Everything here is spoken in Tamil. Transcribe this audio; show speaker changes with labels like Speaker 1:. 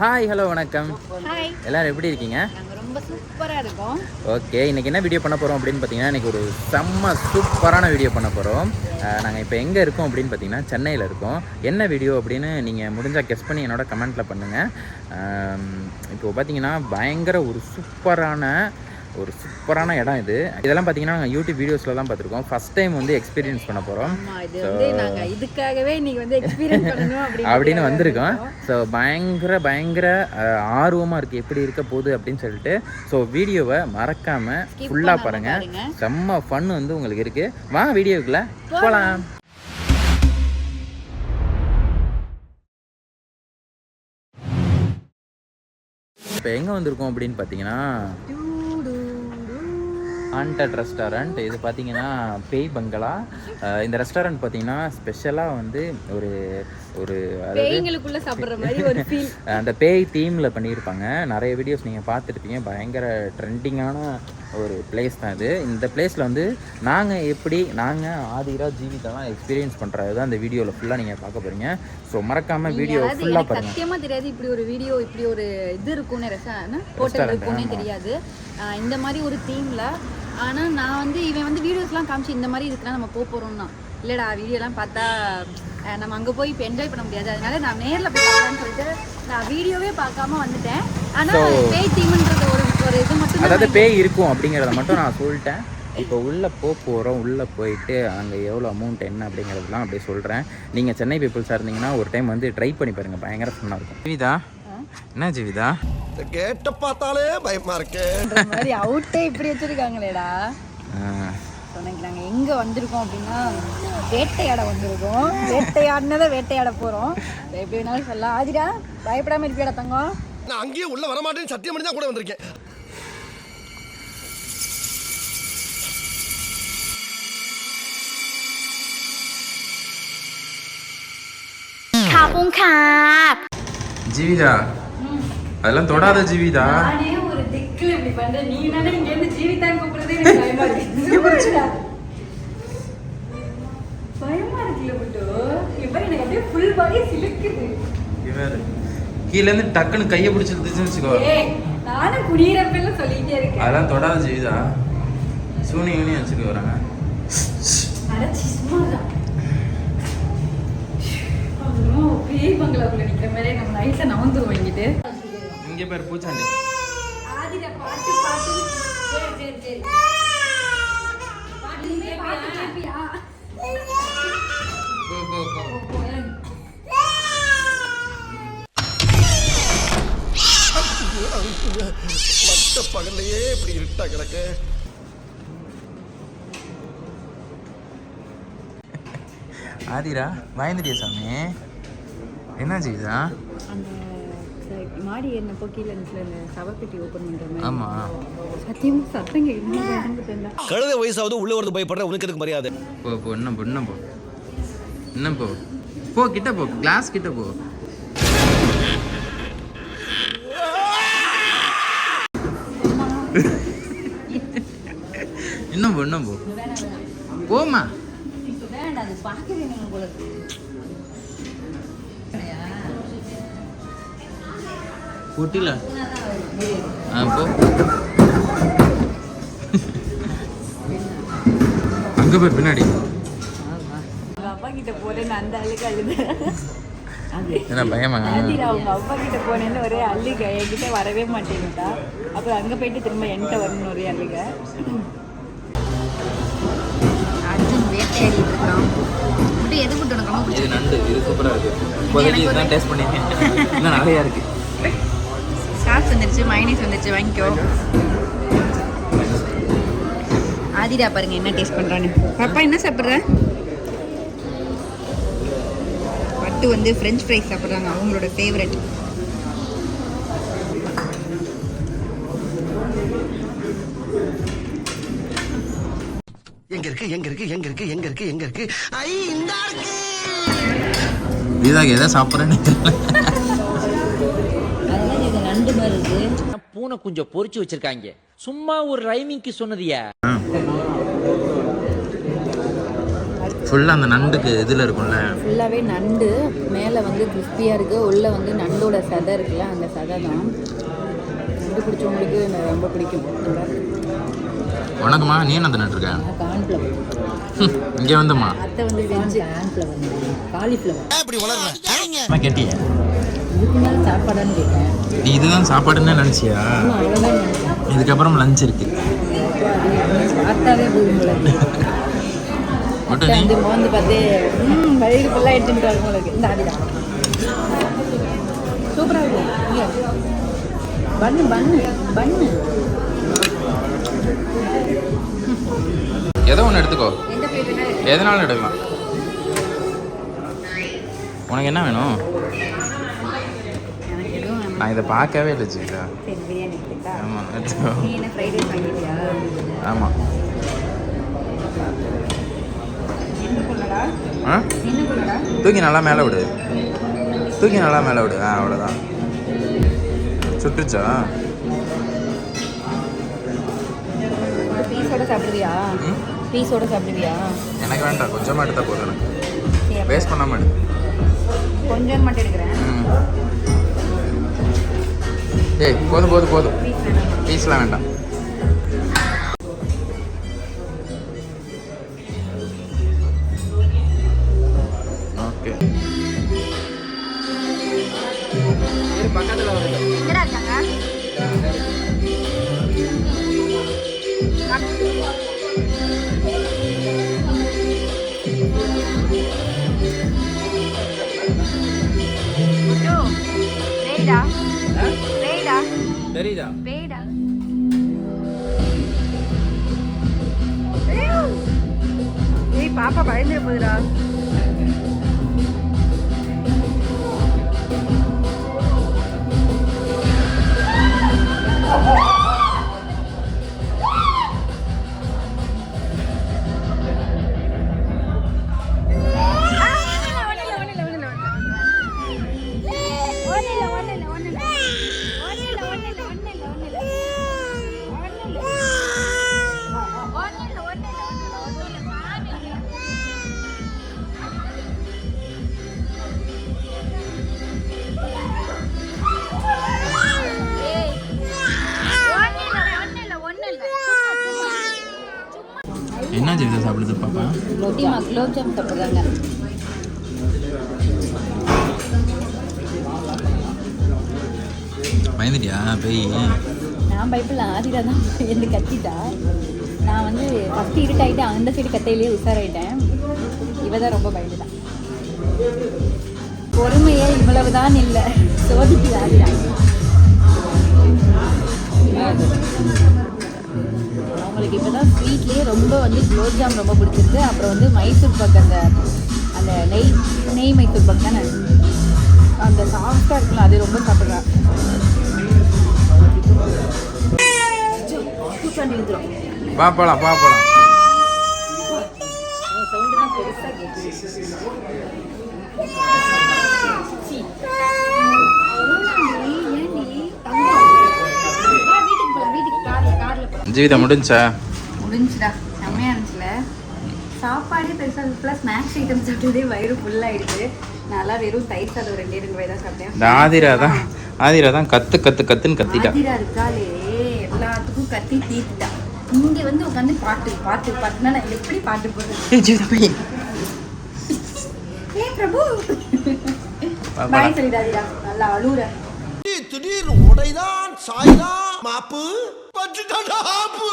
Speaker 1: ஹாய் ஹலோ வணக்கம். எல்லாரும் எப்படி இருக்கீங்க?
Speaker 2: ரொம்ப சூப்பரா இருக்கோம்.
Speaker 1: ஓகே இன்னைக்கு என்ன வீடியோ பண்ண போகிறோம் அப்படின்னு பார்த்தீங்கன்னா இன்னைக்கு ஒரு செம்ம சூப்பரான வீடியோ பண்ண போகிறோம் நாங்கள் இப்போ எங்கே இருக்கோம் அப்படின்னு பார்த்தீங்கன்னா சென்னையில் இருக்கோம். என்ன வீடியோ அப்படின்னு நீங்கள் முடிஞ்சால் கெஸ் பண்ணி என்னோட கமெண்ட்டில் பண்ணுங்கள் இப்போ பார்த்தீங்கன்னா பயங்கர ஒரு சூப்பரான ஒரு சூப்பரான இடம் இது. இதெல்லாம் பார்த்தீங்கன்னா நாங்கள் யூடியூப் வீடியோஸ்லலாம் பார்த்துருக்கோம் ஃபஸ்ட் டைம் வந்து எக்ஸ்பீரியன்ஸ் பண்ண போகிறோம்
Speaker 2: இதுக்காகவே இன்னைக்கு வந்து எக்ஸ்பீரியன்ஸ் பண்ணணும் அப்படின்னு
Speaker 1: வந்திருக்கோம். ஸோ பயங்கர பயங்கர ஆர்வமாக இருக்குது எப்படி இருக்க போகுது அப்படின்னு சொல்லிட்டு. ஸோ வீடியோவை மறக்காமல் ஃபுல்லாக
Speaker 2: பண்ணாம
Speaker 1: பாருங்க.
Speaker 2: பாருங்க.
Speaker 1: செம்ம ஃபன் வந்து உங்களுக்கு இருக்குது வா வீடியோக்குள்ளே போகலாம் இப்போ எங்கே வந்திருக்கோம் அப்படின்னு பார்த்தீங்கன்னா ஹாண்டட் ரெஸ்டாரண்ட் இது பார்த்தீங்கன்னா பேய் பங்களா. இந்த ரெஸ்டாரண்ட் பார்த்தீங்கன்னா ஸ்பெஷலாக வந்து ஒரு ஒரு அதாவது
Speaker 2: பேய்களுக்குள்ள சாப்பிடுற மாதிரி ஒரு ஃபீல்
Speaker 1: அந்த பேய் தீமில் பண்ணியிருப்பாங்க நிறைய வீடியோஸ் நீங்கள் பார்த்துருப்பீங்க. பயங்கர ட்ரெண்டிங்கான ஒரு பிளேஸ் தான் இது. இந்த பிளேஸில் வந்து நாங்கள் எப்படி நாங்கள் ஆதிரா ஜீவிதெல்லாம் எக்ஸ்பீரியன்ஸ் பண்ணுறது தான் இந்த வீடியோவில் ஃபுல்லாக நீங்கள் பார்க்க போகிறீங்க ஸோ மறக்காமல் வீடியோ ஃபுல்லாக பாருங்கள்
Speaker 2: சத்தியமா தெரியாது இப்படி ஒரு வீடியோ இப்படி ஒரு இது இருக்கும்னு ரெஸ்டாரண்ட் ஹோட்டல் இருக்கும்னே தெரியாது. இந்த மாதிரி ஒரு தீம்ல ஆனா நான் வந்து இவன் வந்து வீடியோஸ்லாம் காமிச்சு இந்த மாதிரி இதுக்கெல்லாம் நம்ம போக போறோம்னா இல்லடா வீடியோலாம் பார்த்தா நம்ம அங்க போய் இப்போ என்ஜாய் பண்ண முடியாது. அதனால நான் நேர்ல போய் பார்க்கலாம்னு சொல்லிட்டு நான் வீடியோவே பார்க்காம வந்துட்டேன். ஆனா பேய் தீம்ன்றது ஒரு ஒரு இது மட்டும்
Speaker 1: அதாவது பேய் இருக்கும் அப்படிங்கிறத மட்டும் நான் சொல்லிட்டேன். இப்போ உள்ளே போக போகிறோம் உள்ளே போயிட்டு அங்கே எவ்வளோ அமௌண்ட் என்ன அப்படிங்கிறதுலாம் அப்படியே சொல்கிறேன் நீங்கள் சென்னை பீப்புள்ஸாக இருந்தீங்கன்னா ஒரு டைம் வந்து ட்ரை பண்ணி பாருங்கள் பயங்கர ஃபன்னாக இருக்கும். ஜீவிதா என்ன ஜீவிதா?
Speaker 3: கேட்ட பார்த்தாலே பயமா இருக்கே.
Speaker 2: மாதிரி அவுட்டே இப்படி வச்சிருக்காங்களேடா. நாங்க எங்க வந்திருக்கோம் அப்படின்னா வேட்டையாட வந்திருக்கோம். வேட்டையாடினதை வேட்டையாட போறோம். எப்படி வேணாலும் சொல்லலாம். ஆதிரா பயப்படாம இருப்பியாடா தங்கம்.
Speaker 3: நான் அங்கேயே உள்ள வரமாட்டேன்னு சத்தியம் பண்ணி தான் கூட வந்திருக்கேன்.
Speaker 1: ஜீவிதா அதெல்லாம் தொடாத ஜீவிதா
Speaker 2: நானே ஒரு திக்குல இப்படி பண்றேன். நீ தானே இங்க இருந்து
Speaker 1: டக்குன்னு கையை பிடிச்சி இழுத்துச்சுன்னு வச்சுக்கோ.
Speaker 2: நானும் குடியிறப்பெல்லாம் சொல்லிட்டே இருக்கேன்.
Speaker 1: அதெல்லாம் தொடாத ஜீவிதா. சூனி யூனி வச்சுட்டு வராங்க
Speaker 2: அடைச்சி சும்மா தான் அப்புறம் பேய் பங்களாக்குள்ள நிக்கிற மாதிரி நம்ம நைட்ல நவந்து வாங்கிட்டு
Speaker 1: இங்கே பேர் பூச்சாண்டி.
Speaker 2: ஆதிரா பாட்டு பாட்டு. சரி சரி சரி. பாட்டு பாட்டு கேப்பியா?
Speaker 1: போ போ போ.
Speaker 3: மத்த பகல்லையே இப்படி இருட்டா கிடக்கு.
Speaker 1: ஆதிரா பயந்துட்டியா சாமி? என்ன
Speaker 2: அந்த மாடி என்ன கீழே இருந்துச்சுல இந்த சவப்பெட்டி ஓப்பன் பண்ற மாதிரி.
Speaker 1: ஆமா.
Speaker 2: சத்தியமா சத்தம் கேட்கணும்
Speaker 3: கழுத வயசாவது உள்ள வரது பயப்படுற உனக்கு எதுக்கு மரியாதை?
Speaker 1: போ போ இன்னும் போ இன்னும் போ. இன்னும் போ. போ கிட்ட போ கிளாஸ் கிட்ட போ. இன்னும் போ இன்னும் போ. போமா
Speaker 2: வேண்டாம் அது
Speaker 1: ஆ போ அங்க போய் பின்னாடி என்ன பயமா
Speaker 2: அவங்க அப்பா கிட்ட போனேன்னு ஒரே அழுக என்கிட்ட வரவே மாட்டேன்னுட்டா அப்புறம் அங்க போயிட்டு திரும்ப என்கிட்ட வரணும் ஒரே அழுக அர்ஜுன் வேட்டையாடிட்டு இருக்கான் எது ரொம்ப
Speaker 1: நண்டு இது சூப்பரா இருக்கு இப்போதைக்கு இதுதான் டேஸ்ட் பண்ணிருக்கேன் இன்னும் நிறையா இருக்கு
Speaker 2: சாஸ் வந்துருச்சு மைனஸ் வந்துருச்சு வாங்கிக்கோ. ஆதிரா பாருங்க என்ன டேஸ்ட் பண்றான்னு. பாப்பா என்ன சாப்பிட்ற? பட்டு வந்து ஃப்ரெஞ்ச் ஃப்ரைஸ் சாப்பிட்றாங்க அவங்களோட ஃபேவரட்
Speaker 3: எங்க இருக்கு எங்க இருக்கு எங்க இருக்கு எங்க இருக்கு எங்க இருக்கு? ஐ இந்த இருக்கு.
Speaker 1: இதாக எதை சாப்பிட்றேன்னு
Speaker 2: இருக்கு.
Speaker 4: பூனை குஞ்சம் பொரிச்சு வச்சிருக்காங்க. சும்மா ஒரு ரைமிங்க்கு சொன்னதியா?
Speaker 1: ஃபுல்லாக அந்த நண்டுக்கு இதில் இருக்கும்ல?
Speaker 2: ஃபுல்லாகவே நண்டு மேலே வந்து கிறிஸ்பியாக இருக்குது உள்ளே வந்து நண்டோட சதை இருக்குல்ல அந்த சதை தான் நண்டு பிடிச்சவங்களுக்கு எனக்கு ரொம்ப பிடிக்கும்.
Speaker 1: உனக்குமா நீ என்ன தின்னுட்டு
Speaker 2: கார்ன்ஃப்ளவர்
Speaker 1: இங்கே வந்துமா கேட்டியே? நீ இதுதான் சாப்பாடுன்னு நினச்சியா? இதுக்கப்புறம் லஞ்ச் இருக்கு. மட்டும் நீ?
Speaker 2: வந்து மோந்து பார்த்து ம் வயிறு ஃபுல்லாக எடுத்துட்டு வரும் உங்களுக்கு இந்த சூப்பராக இருக்கும் இங்க. பன்னு பன்னு
Speaker 1: ஏதோ ஒன்று எடுத்துக்கோ. எதனாலும் எடுக்கலாம். உனக்கு என்ன வேணும். நான் இதை பார்க்கவே இல்லை ஜீவிதா ஆமாம் ஆமாம் தூக்கி நல்லா மேலே விடு. தூக்கி நல்லா மேலே விடு. ஆ அவ்வளோதான் சுட்டுச்சா?
Speaker 2: பீஸோட சாப்பிடுவியா? பீஸோட சாப்பிடுவியா?
Speaker 1: எனக்கு வேண்டாம் கொஞ்சமாக எடுத்தால் போதும் எனக்கு. வேஸ்ட் பண்ணாமல் எடு.
Speaker 2: கொஞ்சம் மட்டும் எடுக்கிறேன்.
Speaker 1: ஏய் போதும் போதும் போதும். பீஸ்லாம் வேண்டாம். தெரியுதா?
Speaker 2: ரேடா ஏய் பாப்பா பயந்துட போகுதுடா
Speaker 1: என்ன சாப்பிடுது பாப்பா.
Speaker 2: ரொட்டிமா குலோப் ஜாம் சாப்பிட்றாங்க.
Speaker 1: பயந்துட்டியா? போய்.
Speaker 2: நான் பைப்பில் ஆதிரா தான் எழுந்து கத்திட்டா. நான் வந்து ஃபஸ்ட்டு இருட்டாயிட்டு அந்த சைடு கத்தையிலேயே உஷாராயிட்டேன். இவ தான் ரொம்ப பயந்துட்டான் பொறுமையே இவ்வளவு தான் இல்லை. சோதிக்குது ஆதிரா. அவங்களுக்கு இப்போ தான் ஸ்வீட்லேயே ரொம்ப வந்து குலோப் ஜாம் ரொம்ப பிடிச்சிருக்கு. அப்புறம் வந்து மைசூர் பாக் அந்த அந்த நெய் நெய் மைசூர் பாக் தானே? அந்த சாஃப்டாக இருக்குல்ல அது ரொம்ப சாப்பிட்றேன் பாப்பலாம் பாப்பலாம்
Speaker 1: பா போலாம் பா போலாம்
Speaker 2: சவுண்டு தான் பெருசாக கேட்குது
Speaker 1: ஜீவிதா முடிஞ்சா?
Speaker 2: முடிஞ்சுடா. செம்மையா இருந்துச்சுல. சாப்பாடே பெருசாக ஃபுல்லாக ஸ்நாக்ஸ் ஐட்டம் சாப்பிட்டதே வயிறு ஃபுல்லாகிடுது நல்லா வெறும் தயிர் சாதம் ரெண்டே ரெண்டு வயதாக சாப்பிட்டேன்.
Speaker 1: இந்த ஆதிரா தான். ஆதிரா தான் கத்து கத்து கத்துன்னு கத்திட்டா.
Speaker 2: ஆதிரா இருக்காளே. எல்லாத்துக்கும் கத்தி தீர்த்துட்டா. இங்க வந்து உட்காந்து பாட்டு பாட்டு பாட்டுனா நான் எப்படி பாட்டு
Speaker 1: போய்.
Speaker 2: ஏ பிரபு. பாய் சொல்லிடாதீடா. நல்லா அழுகுற
Speaker 3: திடீர் உடைதான் சாய்தான் மாப்பு. பட்டுட்டாடா ஆப்பு